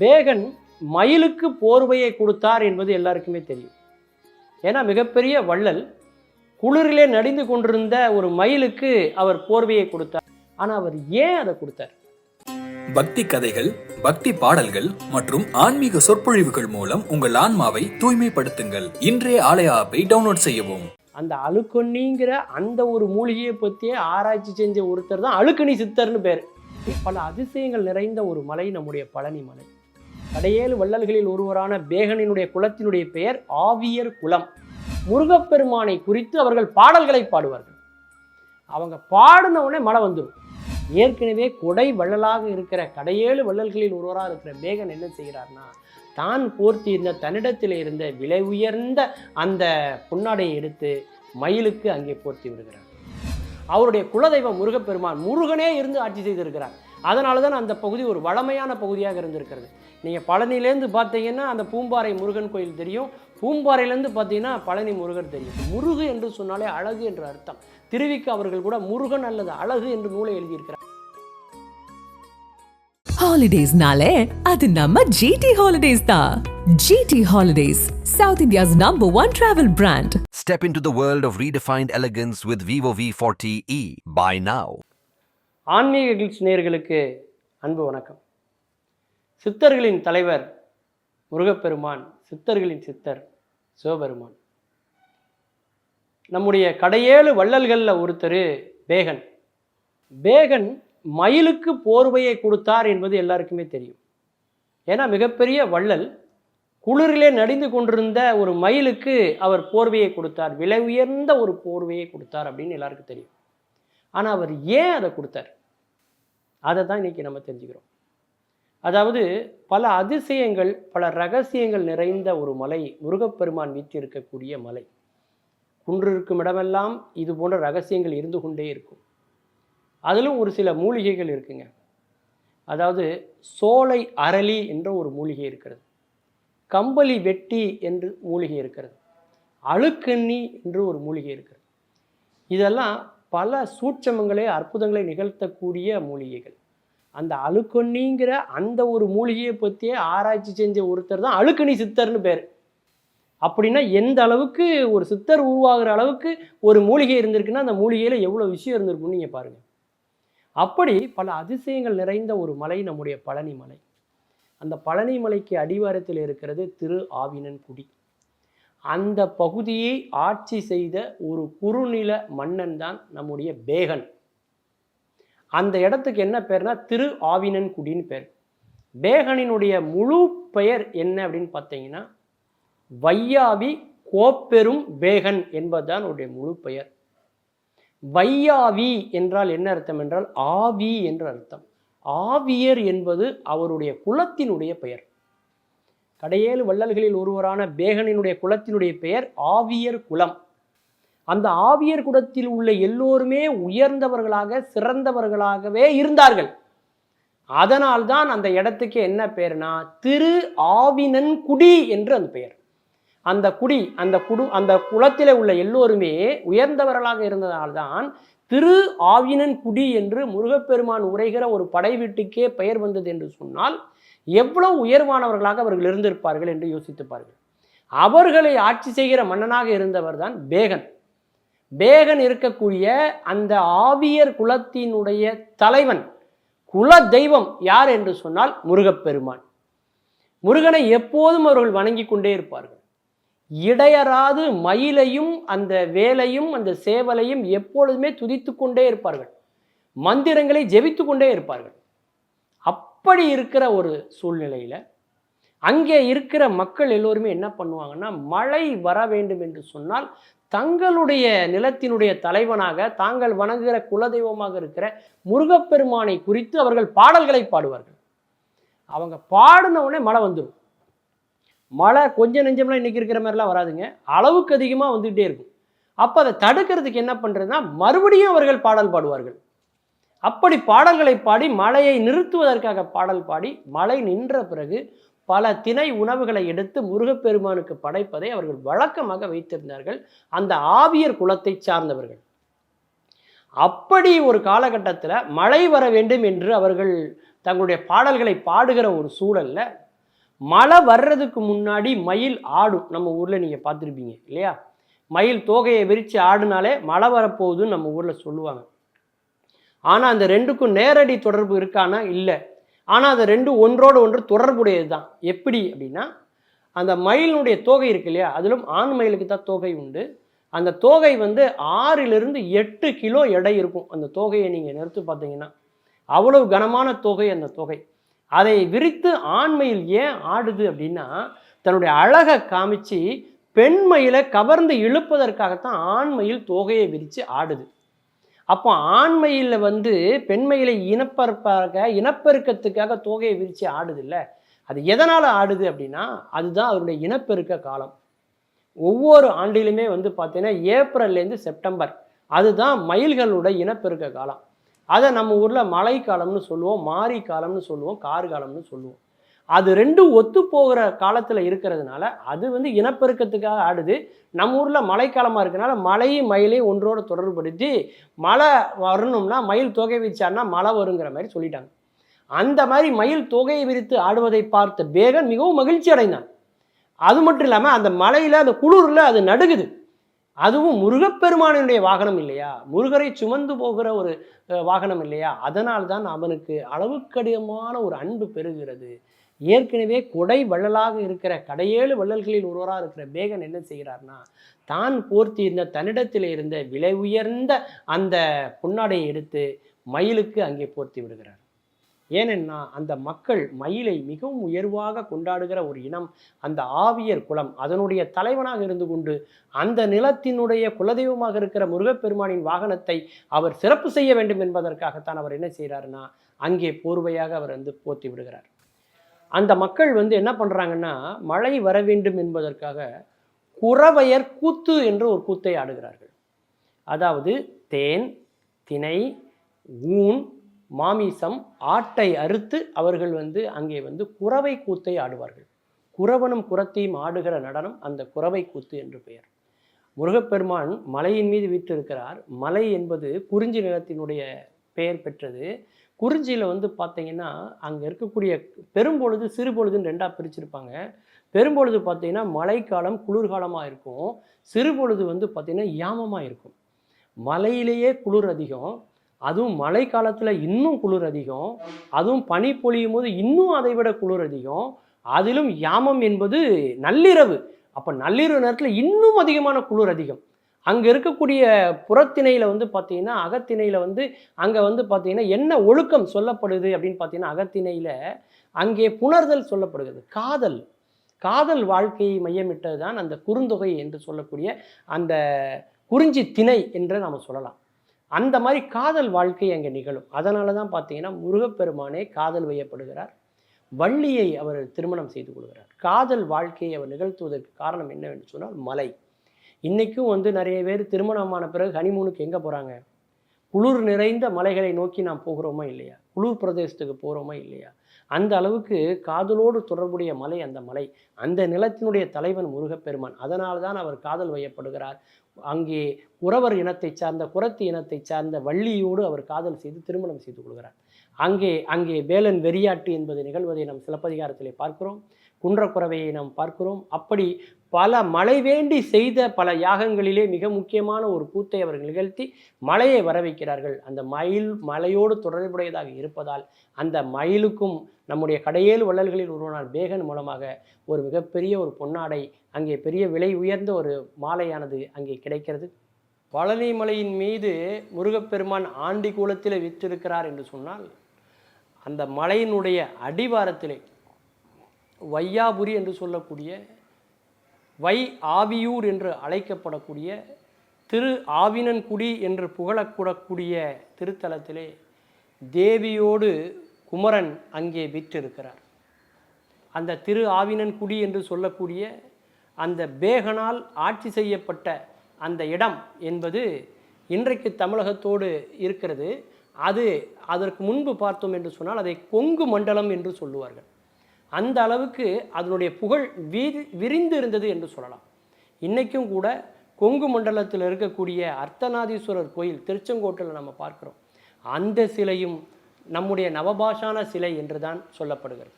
பேகன் மயிலுக்கு போர்வையை கொடுத்தார் என்பது எல்லாருக்குமே தெரியும். ஏன்னா மிகப்பெரிய வள்ளல் குளிரிலே நடிந்து கொண்டிருந்த ஒரு மயிலுக்கு அவர் போர்வையை கொடுத்தார். ஆனால் அவர் ஏன் அதை கொடுத்தார்? பக்தி கதைகள் பக்தி பாடல்கள் மற்றும் ஆன்மீக சொற்பொழிவுகள் மூலம் உங்கள் ஆன்மாவை தூய்மைப்படுத்துங்கள். இன்றைய ஆலய ஆப்பை டவுன்லோட் செய்யவும். அந்த அழுக்கொன்னிங்கிற அந்த ஒரு மூலிகையை பற்றியே ஆராய்ச்சி செஞ்ச ஒருத்தர் தான் அழுக்கணி சித்தர்னு பேர். பல அதிசயங்கள் நிறைந்த ஒரு மலை நம்முடைய பழனி மலை. கடையேழு வள்ளல்களில் ஒருவரான பேகனினுடைய குலத்தினுடைய பெயர் ஆவியர் குலம். முருகப்பெருமானை குறித்து அவர்கள் பாடல்களை பாடுவார்கள். அவங்க பாடின உடனே மழை வந்துடும். ஏற்கனவே கொடை வள்ளலாக இருக்கிற கடையேழு வள்ளல்களில் ஒருவராக இருக்கிற பேகன் என்ன செய்கிறார்னா தான் போர்த்தி இருந்த தன்னிடத்தில் இருந்த விலை உயர்ந்த அந்த பொன்னாடையை எடுத்து மயிலுக்கு அங்கே போர்த்தி விடுகிறார். அவருடைய குலதெய்வம் முருகப்பெருமான். முருகனே இருந்து ஆட்சி செய்திருக்கிறார். அதனால தான் அந்த பகுதி ஒரு வளமையான பகுதியாக இருந்திருக்கிறது. நீங்கள் பழனிலேருந்து பார்த்தீங்கன்னா அந்த பூம்பாறை முருகன் கோயில் தெரியும். பூம்பாறையிலேருந்து பார்த்தீங்கன்னா பழனி முருகன் தெரியும். முருகு என்று சொன்னாலே அழகு என்று அர்த்தம். திருவிக்கு அவர்கள் கூட முருகன் அல்லது அழகு என்று நூலை எழுதியிருக்கிறார். ஹாலிடேஸ்னாலே அது நம்ம ஜிடி ஹாலிடேஸ் தான் GT holidays south India's number one travel brand Step into the world of redefined elegance with Vivo V40e. Buy now. ஆன்மீக கிளிட்ஸ் நேயர்களுக்கு அன்பு வணக்கம். சித்தர்களின் தலைவர் முருகப்பெருமான் சித்தர்களின் சித்தர் சிவபெருமான். நம்முடைய கடையேழு வள்ளல்களில் ஒருத்தர் பேகன். பேகன் மயிலுக்கு போர்வையை கொடுத்தார் என்பது எல்லாருக்குமே தெரியும். ஏன்னா மிகப்பெரிய வள்ளல் குளிரிலே நடிந்து கொண்டிருந்த ஒரு மயிலுக்கு அவர் போர்வையை கொடுத்தார். விலை உயர்ந்த ஒரு போர்வையை கொடுத்தார் அப்படின்னு எல்லாருக்கும் தெரியும். ஆனால் அவர் ஏன் அதை கொடுத்தார்? அதை தான் இன்னைக்கு நம்ம தெரிஞ்சுக்கிறோம். அதாவது பல அதிசயங்கள் பல ரகசியங்கள் நிறைந்த ஒரு மலை முருகப்பெருமான் வீற்றிருக்கக்கூடிய மலை. குன்று இருக்கும் இடமெல்லாம் இது போன்ற ரகசியங்கள் இருந்து கொண்டே இருக்கும். அதிலும் ஒரு சில மூலிகைகள் இருக்குங்க. அதாவது சோலை அரளி என்ற ஒரு மூலிகை இருக்கிறது. கம்பளி வெட்டி என்று மூலிகை இருக்கிறது. அழுக்கண்ணி என்று ஒரு மூலிகை இருக்கிறது. இதெல்லாம் பல சூட்சமங்களே அற்புதங்களை நிகழ்த்தக்கூடிய மூலிகைகள். அந்த அழுக்கொன்னிங்கிற அந்த ஒரு மூலிகையை பற்றியே ஆராய்ச்சி செஞ்ச ஒருத்தர் தான் அழுக்கணி சித்தர்னு பேர். அப்படின்னா எந்த அளவுக்கு ஒரு சித்தர் உருவாகிற அளவுக்கு ஒரு மூலிகை இருந்திருக்குன்னா அந்த மூலிகையில் எவ்வளோ விஷயம் இருந்திருக்குன்னு நீங்கள் பாருங்கள் அப்படி பல அதிசயங்கள் நிறைந்த ஒரு மலை நம்முடைய பழனி மலை அந்த பழனி மலைக்கு அடிவாரத்தில் இருக்கிறது திரு ஆவினன்குடி அந்த பகுதியை ஆட்சி செய்த ஒரு குறுநில மன்னன் தான் நம்முடைய பேகன். அந்த இடத்துக்கு என்ன பேர்னா திரு ஆவினன்குடின்னு பேர். பேகனினுடைய முழு பெயர் என்ன அப்படின்னு பார்த்தீங்கன்னா வையாவி கோப்பெரும் பேகன் என்பதுதான் அவருடைய முழு பெயர். வையாவி என்றால் என்ன அர்த்தம் என்றால் ஆவி என்ற அர்த்தம். ஆவியர் என்பது அவருடைய குலத்தினுடைய பெயர். கடையேழு வள்ளல்களில் ஒருவரான பேகனினுடைய குலத்தினுடைய பெயர் ஆவியர் குலம். அந்த ஆவியர் குலத்தில் உள்ள எல்லோருமே உயர்ந்தவர்களாக சிறந்தவர்களாகவே இருந்தார்கள். அதனால்தான் அந்த இடத்துக்கு என்ன பெயர்னா திரு ஆவினன் குடி என்று அந்த பெயர். அந்த குடி அந்த குடு அந்த குளத்தில் உள்ள எல்லோருமே உயர்ந்தவர்களாக இருந்ததால்தான் திரு ஆவினன் குடி என்று முருகப்பெருமான் உரைகிற ஒரு படை வீட்டுக்கே பெயர் வந்தது என்று சொன்னால் எவ்வளோ உயர்வானவர்களாக அவர்கள் இருந்திருப்பார்கள் என்று யோசித்துப்பார்கள் அவர்களை ஆட்சி செய்கிற மன்னனாக இருந்தவர் தான் பேகன். பேகன் இருக்கக்கூடிய அந்த ஆவியர் குலத்தினுடைய தலைவன் குல தெய்வம் யார் என்று சொன்னால் முருகப்பெருமான். முருகனை எப்போதும் அவர்கள் வணங்கி கொண்டே இருப்பார்கள். இடையராது மயிலையும் அந்த வேலையும் அந்த சேவலையும் எப்பொழுதுமே துதித்து கொண்டே இருப்பார்கள். மந்திரங்களை ஜெபித்து கொண்டே இருப்பார்கள். அப்படி இருக்கிற ஒரு சூழ்நிலையில் அங்கே இருக்கிற மக்கள் எல்லோருமே என்ன பண்ணுவாங்கன்னா மழை வர வேண்டும் என்று சொன்னால் தங்களுடைய நிலத்தினுடைய தலைவனாக தாங்கள் வணங்குகிற குலதெய்வமாக இருக்கிற முருகப்பெருமானை குறித்து அவர்கள் பாடல்களை பாடுவார்கள். அவங்க பாடின உடனே மழை வந்துடும் மழை கொஞ்சம் நெஞ்சம்லாம் இன்றைக்கி இருக்கிற மாதிரிலாம் வராதுங்க. அளவுக்கு அதிகமாக வந்துகிட்டே இருக்கும். அப்போ அதை தடுக்கிறதுக்கு என்ன பண்ணுறதுன்னா மறுபடியும் அவர்கள் பாடல் பாடுவார்கள். அப்படி பாடல்களை பாடி மழையை நிறுத்துவதற்காக பாடல் பாடி மழை நின்ற பிறகு பல திணை உணவுகளை எடுத்து முருகப்பெருமானுக்கு படைப்பதை அவர்கள் வழக்கமாக வைத்திருந்தார்கள். அந்த ஆவியர் குலத்தை சார்ந்தவர்கள். அப்படி ஒரு காலகட்டத்தில் மழை வர வேண்டும் என்று அவர்கள் தங்களுடைய பாடல்களை பாடுகிற ஒரு சூழல்ல மழை வர்றதுக்கு முன்னாடி மயில் ஆடும். நம்ம ஊரில் நீங்கள் பார்த்துருப்பீங்க இல்லையா? மயில் தோகையை விரித்து ஆடுனாலே மழை வரப்போகுதுன்னு நம்ம ஊரில் சொல்லுவாங்க. ஆனால் அந்த ரெண்டுக்கும் நேரடி தொடர்பு இருக்கானா? இல்லை. ஆனால் அந்த ரெண்டும் ஒன்றோடு ஒன்று தொடர்புடையது தான் எப்படி அப்படின்னா அந்த மயிலினுடைய தோகை இருக்கு இல்லையா? அதிலும் ஆண் மயிலுக்கு தான் தோகை உண்டு. அந்த தோகை வந்து ஆறிலிருந்து எட்டு கிலோ எடை இருக்கும். அந்த தோகையை நீங்கள் நிறுத்து பார்த்தீங்கன்னா அவ்வளவு கனமான தொகை அந்த தொகை. அதை விரித்து ஆண்மையில் ஏன் ஆடுது அப்படின்னா தன்னுடைய அழகை காமிச்சு பெண்மயிலை கவர்ந்து இழுப்பதற்காகத்தான் ஆண்மையில் தோகையை விரித்து ஆடுது. அப்போ ஆண்மையில் வந்து பெண்மயிலை இனப்பெருப்பாக இனப்பெருக்கத்துக்காக தோகையை விரித்து ஆடுது இல்லை அது எதனால் ஆடுது அப்படின்னா அதுதான் அதனுடைய இனப்பெருக்க காலம். ஒவ்வொரு ஆண்டிலுமே வந்து பார்த்தீங்கன்னா ஏப்ரல்லேருந்து செப்டம்பர். அதுதான் மயில்களோட இனப்பெருக்க காலம். அதை நம்ம ஊரில் மழைக்காலம்னு சொல்லுவோம் மாரி காலம்னு சொல்லுவோம் கார்காலம்னு சொல்லுவோம். அது ரெண்டும் ஒத்து போகிற காலத்தில் இருக்கிறதுனால அது வந்து இனப்பெருக்கத்துக்காக ஆடுது. நம்ம ஊரில் மழைக்காலமாக இருக்கனால மழையும் மயிலையும் ஒன்றோடு தொடர்புபடுத்தி மழை வரணும்னா மயில் தொகை விரிச்சான்னா மழை வருங்கிற மாதிரி சொல்லிட்டாங்க. அந்த மாதிரி மயில் தொகையை விரித்து ஆடுவதை பார்த்த பேகன் மிகவும் மகிழ்ச்சி அடைந்தான். அது மட்டும் இல்லாமல் அந்த மலையில் அந்த குளிரில் அது நடுகுது. அதுவும் முருகப்பெருமானினுடைய வாகனம் இல்லையா? முருகரை சுமந்து போகிற ஒரு வாகனம் இல்லையா? அதனால்தான் அவனுக்கு அளவுக்கடியமான ஒரு அன்பு பெறுகிறது. ஏற்கனவே கொடை வள்ளலாக இருக்கிற கடையேழு வள்ளல்களில் ஒருவராக இருக்கிற பேகன் என்ன செய்கிறார்னா தான் போர்த்தி இருந்த தன்னிடத்தில் இருந்த விலை உயர்ந்த அந்த பொன்னாடையை எடுத்து மயிலுக்கு அங்கே போர்த்தி விடுகிறார். ஏனென்னா அந்த மக்கள் மயிலை மிகவும் உயர்வாக கொண்டாடுகிற ஒரு இனம் அந்த ஆவியர் குலம் அதனுடைய தலைவனாக இருந்து கொண்டு அந்த நிலத்தினுடைய குலதெய்வமாக இருக்கிற முருகப்பெருமானின் வாகனத்தை அவர் சிறப்பு செய்ய வேண்டும் என்பதற்காகத்தான் அவர் என்ன செய்கிறாருன்னா அங்கே போர்வையாக அவர் வந்து போர்த்தி விடுகிறார். அந்த மக்கள் வந்து என்ன பண்ணுறாங்கன்னா மழை வர வேண்டும் என்பதற்காக குறவையர் கூத்து என்ற ஒரு கூத்தை ஆடுகிறார்கள். அதாவது தேன் திணை ஊன் மாமிசம் ஆட்டை அறுத்து அவர்கள் வந்து அங்கே வந்து குறவை கூத்தை ஆடுவார்கள். குறவனும் குரத்தையும் ஆடுகிற நடனம் அந்த குறவை கூத்து என்று பெயர். முருகப்பெருமான் மலையின் மீது வீற்றிருக்கிறார். மலை என்பது குறிஞ்சி நிலத்தினுடைய பெயர் பெற்றது. குறிஞ்சியில் வந்து பார்த்தீங்கன்னா அங்கே இருக்கக்கூடிய பெரும்பொழுது சிறுபொழுதுன்னு ரெண்டாக பிரிச்சிருப்பாங்க. பெரும்பொழுது பார்த்தீங்கன்னா மழைக்காலம் குளிர்காலமாக இருக்கும். சிறுபொழுது வந்து பார்த்திங்கன்னா யாமமாக இருக்கும். மலையிலேயே குளிர் அதிகம். அதுவும் மழை காலத்தில் இன்னும் குளிர் அதிகம். அதுவும் பனி பொழியும் போது இன்னும் அதை விட குளிர் அதிகம். அதிலும் யாமம் என்பது நள்ளிரவு. அப்போ நள்ளிரவு நேரத்தில் இன்னும் அதிகமான குளிர் அதிகம். அங்கே இருக்கக்கூடிய புறத்திணையில் வந்து பார்த்தீங்கன்னா அகத்திணையில் வந்து அங்கே வந்து பார்த்தீங்கன்னா என்ன ஒழுக்கம் சொல்லப்படுது அப்படின்னு பார்த்தீங்கன்னா அகத்திணையில் அங்கே புணர்தல் சொல்லப்படுகிறது. காதல். காதல் வாழ்க்கையை மையமிட்டது தான் அந்த குறுந்தொகை என்று சொல்லக்கூடிய அந்த குறிஞ்சி திணை என்று நாம் சொல்லலாம். அந்த மாதிரி காதல் வாழ்க்கை அங்கே நிகழும். அதனால தான் பார்த்தீங்கன்னா முருகப்பெருமானே காதல் வையப்படுகிறார். வள்ளியை அவர் திருமணம் செய்து கொள்கிறார். காதல் வாழ்க்கையை அவர் நிகழ்த்துவதற்கு காரணம் என்னவென்று சொன்னால் மலை. இன்றைக்கும் வந்து நிறைய பேர் திருமணமான பிறகு ஹனிமூனுக்கு எங்கே போகிறாங்க குளிர் நிறைந்த மலைகளை நோக்கி நாம் போகிறோமா இல்லையா? குளிர் பிரதேசத்துக்கு போகிறோமா இல்லையா? அந்த அளவுக்கு காதலோடு தொடர்புடைய மலை அந்த மலை. அந்த நிலத்தினுடைய தலைவன் முருகப்பெருமான். அதனால் தான் அவர் காதல் வையப்படுகிறார். அங்கே குறவர் இனத்தை சார்ந்த குரத்தி இனத்தை சார்ந்த வள்ளியோடு அவர் காதல் செய்து திருமணம் செய்து கொள்கிறார். அங்கே அங்கே வேலன் வெறியாட்டு என்பது நிகழ்வதை நாம் சிலப்பதிகாரத்திலே பார்க்கிறோம். குன்றக்குறவையை நாம் பார்க்கிறோம். அப்படி பல மழை வேண்டி செய்த பல யாகங்களிலே மிக முக்கியமான ஒரு கூத்தை அவர்கள் நிகழ்த்தி மழையை வர வைக்கிறார்கள் அந்த மயில் மலையோடு தொடர்புடையதாக இருப்பதால் அந்த மயிலுக்கும் நம்முடைய கடையேழு வள்ளல்களில் ஒருவனான பேகன் மூலமாக ஒரு மிகப்பெரிய ஒரு பொன்னாடை அங்கே பெரிய விலை உயர்ந்த ஒரு மாலையானது அங்கே கிடைக்கிறது. பழனி மலையின் மீது முருகப்பெருமான் ஆண்டி கூலத்தில் விற்றிருக்கிறார் என்று சொன்னால் அந்த மலையினுடைய அடிவாரத்திலே வையாபுரி என்று சொல்லக்கூடிய வை ஆவியூர் என்று அழைக்கப்படக்கூடிய திரு ஆவினன்குடி என்று புகழக்கூடக்கூடிய திருத்தலத்திலே தேவியோடு குமரன் அங்கே விற்றிருக்கிறார். அந்த திரு ஆவினன்குடி என்று சொல்லக்கூடிய அந்த பேகனால் ஆட்சி செய்யப்பட்ட அந்த இடம் என்பது இன்றைக்கு தமிழகத்தோடு இருக்கிறது. அது அதற்கு முன்பு பார்த்தோம் என்று சொன்னால் அதை கொங்கு மண்டலம் என்று சொல்லுவார்கள். அந்த அளவுக்கு அதனுடைய புகழ் வீதி விரிந்து இருந்தது என்று சொல்லலாம். இன்றைக்கும் கூட கொங்கு மண்டலத்தில் இருக்கக்கூடிய அர்த்தநாதீஸ்வரர் கோயில் திருச்செங்கோட்டில் நம்ம பார்க்குறோம். அந்த சிலையும் நம்முடைய நவபாஷான சிலை என்று தான் சொல்லப்படுகிறது.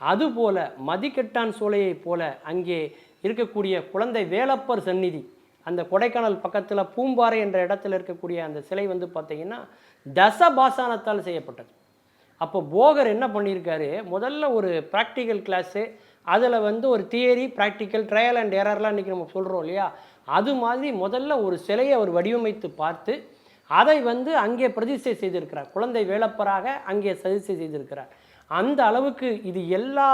அதுபோல மதிக்கெட்டான் சோலையைப் போல அங்கே இருக்கக்கூடிய குழந்தை வேலப்பர் சந்நிதி அந்த கொடைக்கானல் பக்கத்தில் பூம்பாறை என்ற இடத்துல இருக்கக்கூடிய அந்த சிலை வந்து பார்த்திங்கன்னா தசபாசானத்தால் செய்யப்பட்டது. அப்போ போகர் என்ன பண்ணியிருக்காரு? முதல்ல ஒரு ப்ராக்டிக்கல் கிளாஸு அதில் வந்து ஒரு தியரி ப்ராக்டிக்கல் ட்ரையல் அண்ட் எரர்லாம் இன்றைக்கி நம்ம சொல்கிறோம் இல்லையா? அது மாதிரி முதல்ல ஒரு சிலையை அவர் வடிவமைத்து பார்த்து அதை வந்து அங்கே பிரதிஷ்டை செய்திருக்கிறார். குழந்தை வேலப்பராக அங்கே பிரதிஷ்டை செய்திருக்கிறார். அந்த அளவுக்கு இது எல்லா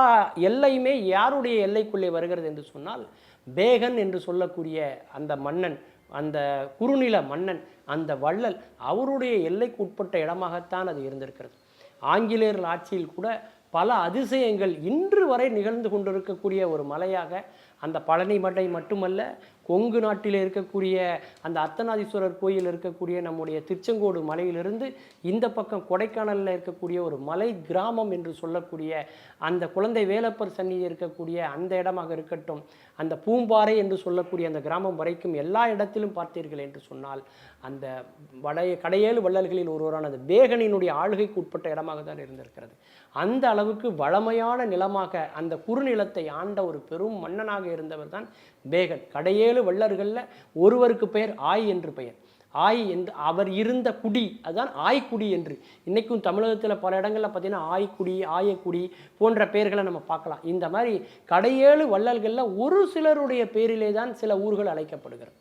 எல்லையுமே யாருடைய எல்லைக்குள்ளே வருகிறது என்று சொன்னால் பேகன் என்று சொல்லக்கூடிய அந்த மன்னன் அந்த குறுநில மன்னன் அந்த வள்ளல் அவருடைய எல்லைக்கு உட்பட்ட இடமாகத்தான் அது இருந்திருக்கிறது. ஆங்கிலேயர்கள் ஆட்சியில் கூட பல அதிசயங்கள் இன்று வரை நிகழ்ந்து கொண்டிருக்கக்கூடிய ஒரு மலையாக அந்த பழனி மலை மட்டுமல்ல கொங்கு நாட்டில் இருக்கக்கூடிய அந்த அர்த்தநாதீஸ்வரர் கோயில் இருக்கக்கூடிய நம்முடைய திருச்செங்கோடு மலையிலிருந்து இந்த பக்கம் கொடைக்கானலில் இருக்கக்கூடிய ஒரு மலை கிராமம் என்று சொல்லக்கூடிய அந்த குழந்தை வேலப்பர் சன்னியில் இருக்கக்கூடிய அந்த இடமாக இருக்கட்டும் அந்த பூம்பாறை என்று சொல்லக்கூடிய அந்த கிராமம் வரைக்கும் எல்லா இடத்திலும் பார்த்தீர்கள் என்று சொன்னால் அந்த வடைய கடையேழு வள்ளல்களில் ஒருவரான அந்த பேகனினுடைய ஆளுகைக்கு உட்பட்ட இடமாக தான் இருந்திருக்கிறது. அந்த அளவுக்கு வளமையான நிலமாக அந்த குறுநிலத்தை ஆண்ட ஒரு பெரும் மன்னனாக இருந்தவர் தான் பேகன். கடையேழு வள்ளர்களில் ஒருவருக்கு பெயர் ஆய் என்று பெயர். ஆய் என்று அவர் இருந்த குடி அதுதான் ஆய்க்குடி என்று. இன்றைக்கும் தமிழகத்தில் பல இடங்களில் பார்த்தீங்கன்னா ஆய்க்குடி ஆயக்குடி போன்ற பெயர்களை நம்ம பார்க்கலாம். இந்த மாதிரி கடையேழு வள்ளல்களில் ஒரு சிலருடைய பேரிலே தான் சில ஊர்கள் அழைக்கப்படுகிறது.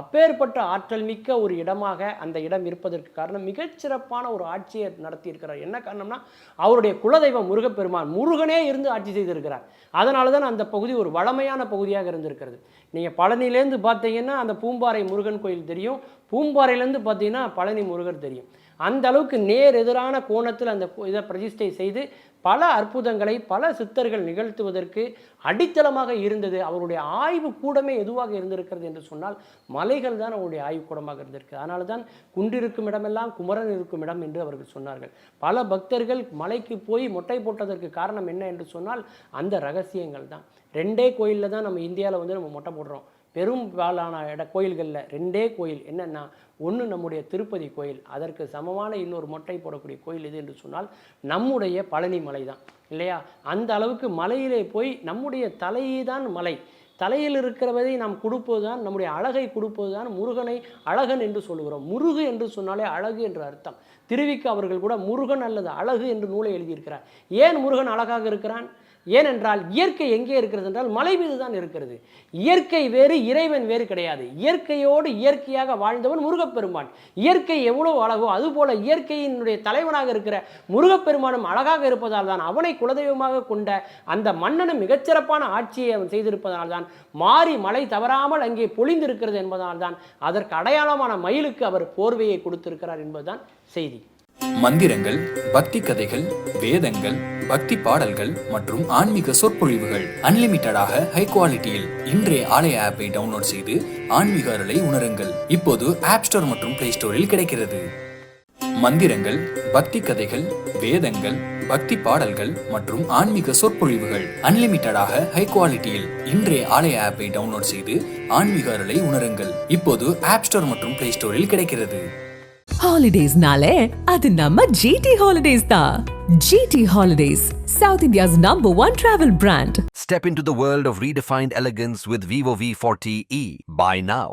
அப்பேற்பட்ட ஆற்றல் மிக்க ஒரு இடமாக அந்த இடம் இருப்பதற்கு காரணம் மிகச்சிறப்பான ஒரு ஆட்சியை நடத்தியிருக்கிறார். என்ன காரணம்னா அவருடைய குலதெய்வம் முருகப்பெருமான் முருகனே இருந்து ஆட்சி செய்திருக்கிறார். அதனால தான் அந்த பகுதி ஒரு வளமையான பகுதியாக இருந்திருக்கிறது. நீங்கள் பழனிலேருந்து பார்த்தீங்கன்னா அந்த பூம்பாறை முருகன் கோயில் தெரியும். பூம்பாறையிலேருந்து பார்த்தீங்கன்னா பழனி முருகர் தெரியும். அந்த அளவுக்கு நேர் எதிரான கோணத்தில் அந்த இதை பிரதிஷ்டை செய்து பல அற்புதங்களை பல சித்தர்கள் நிகழ்த்துவதற்கு அடித்தளமாக இருந்தது. அவருடைய ஆய்வு கூடமே எதுவாக இருந்திருக்கிறது என்று சொன்னால் மலைகள் தான் அவருடைய ஆய்வு கூடமாக இருந்திருக்கு. அதனால தான் குன்றிருக்கும் இடமெல்லாம் குமரன் இருக்கும் இடம் என்று அவர்கள் சொன்னார்கள். பல பக்தர்கள் மலைக்கு போய் மொட்டை போட்டதற்கு காரணம் என்ன என்று சொன்னால் அந்த ரகசியங்கள் தான். ரெண்டே கோயிலில் தான் நம்ம இந்தியாவில் வந்து நம்ம மொட்டை போடுறோம். பெரும்பாலான இட கோயில்களில் ரெண்டே கோயில். என்னென்னா ஒன்று நம்முடைய திருப்பதி கோயில். அதற்கு சமமான இன்னொரு மொட்டை போடக்கூடிய கோயில் இது என்று சொன்னால் நம்முடைய பழனி மலை தான். இல்லையா? அந்த அளவுக்கு மலையிலே போய் நம்முடைய தலையே தான் மலை. தலையில் இருக்கிறவதை நாம் கொடுப்பது தான் நம்முடைய அழகை கொடுப்பது தான் முருகனை அழகன் என்று சொல்லுகிறோம். முருகு என்று சொன்னாலே அழகு என்று அர்த்தம். திருவிக்கு அவர்கள் கூட முருகன் அல்லது அழகு என்று நூலை எழுதியிருக்கிறார். ஏன் முருகன் அழகாக இருக்கிறான்? ஏனென்றால் இயற்கை எங்கே இருக்கிறது என்றால் மலை மீது தான் இருக்கிறது. இயற்கை வேறு இறைவன் வேறு கிடையாது. இயற்கையோடு இயற்கையாக வாழ்ந்தவன் முருகப்பெருமான். இயற்கை எவ்வளவு அழகோ அதுபோல இயற்கையினுடைய தலைவனாக இருக்கிற முருகப்பெருமானும் அழகாக இருப்பதால் தான் அவனை குலதெய்வமாக கொண்ட அந்த மன்னனும் மிகச்சிறப்பான ஆட்சியை அவன் செய்திருப்பதால் தான் மாறி மழை தவறாமல் அங்கே பொழிந்திருக்கிறது என்பதால் தான் அதற்கு அடையாளமான மயிலுக்கு அவர் போர்வையை கொடுத்திருக்கிறார் என்பதுதான் செய்தி. மந்திரங்கள் பக்தி கதைகள் வேதங்கள் பக்தி பாடல்கள் மற்றும் ஆன்மீக சொற்பொழிவுகள். அன்லிமிட்டடாக ஹை குவாலிட்டியில் இன்றைய ஆலய ஆப்பை டவுன்லோட் செய்து ஆன்மீக அருளை உணருங்கள். இப்போது ஆப் ஸ்டோர் மற்றும் பிளே ஸ்டோரில் கிடைக்கிறது. மந்திரங்கள் பக்தி கதைகள் வேதங்கள் பக்தி பாடல்கள் மற்றும் ஆன்மீக சொற்பொழிவுகள். அன்லிமிட்டடாக ஹை குவாலிட்டியில் இன்றைய ஆலய ஆப்பை டவுன்லோட் செய்து ஆன்மீக அருளை உணருங்கள். இப்போது ஆப் ஸ்டோர் மற்றும் பிளே ஸ்டோரில் கிடைக்கிறது. ஹாலிடேஸ்னாலே அது நம்ம ஜிடி ஹாலிடேஸ் தான் GT holidays South India's number one travel brand Step into the world of redefined elegance with Vivo V40e. Buy now.